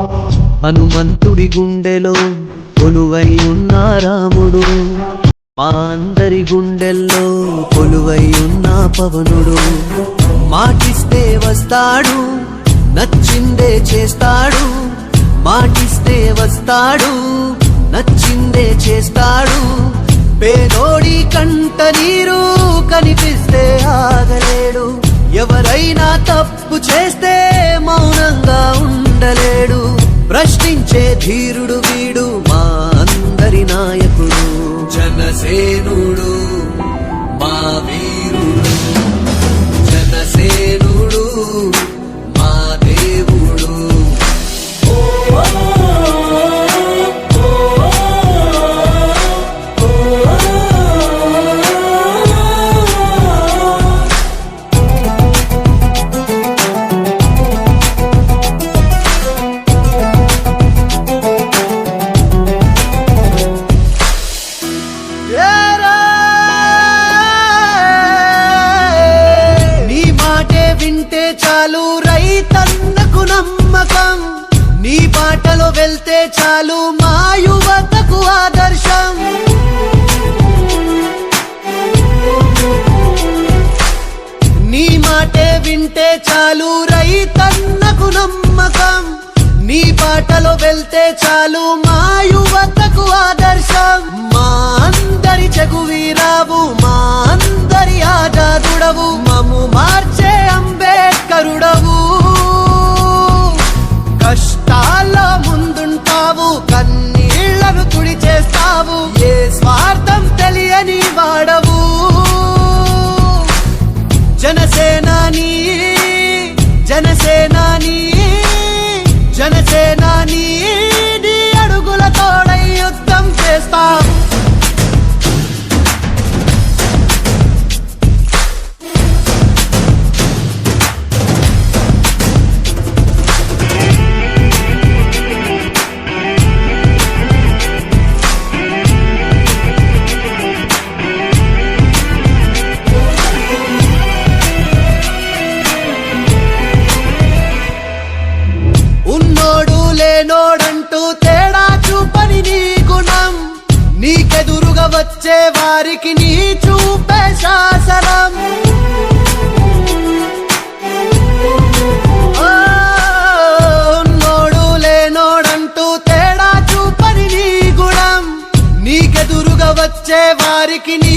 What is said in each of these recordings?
హనుమంతుడి గుండెలో కొలువై ఉన్న రాముడు. మా అందరి గుండెల్లో కొలువై ఉన్న పవనుడు. మాటిస్తే వస్తాడు నచ్చిందే చేస్తాడు. మాటిస్తే వస్తాడు నచ్చిందే చేస్తాడు. పేదోడి కంట నీరు కనిపిస్తే ఆగలేడు. ఎవరైనా తప్పు చేస్తే మౌనంగా ఉండలేడు. ప్రశ్నించే ధీరుడు వీడు మా అందరి నాయకుడు. జనసేనుడు మా వీరుడు. జనసేనుడు నీ మాటే వింటే చాలు రైతన్నకు నమ్మకం. నీ బాటలో వెళ్తే చాలు మా యువతకు ఆదర్శం. నీ మాటే వింటే చాలు రైతన్నకు నమ్మకం. నీ బాటలో వెళ్తే చాలు వచ్చే వారికి నీ చూపే శాసనం. ఆ, ఉన్నోడు లేనోడంటూ తేడా చూపని నీ గుణం. నీకెదురుగా వచ్చే వారికి నీ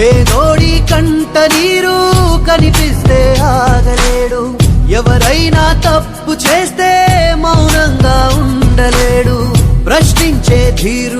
పేదోడి కంట నీరు కనిపిస్తే ఆగలేడు. ఎవరైనా తప్పు చేస్తే మౌనంగా ఉండలేడు. ప్రశ్నించే తీరు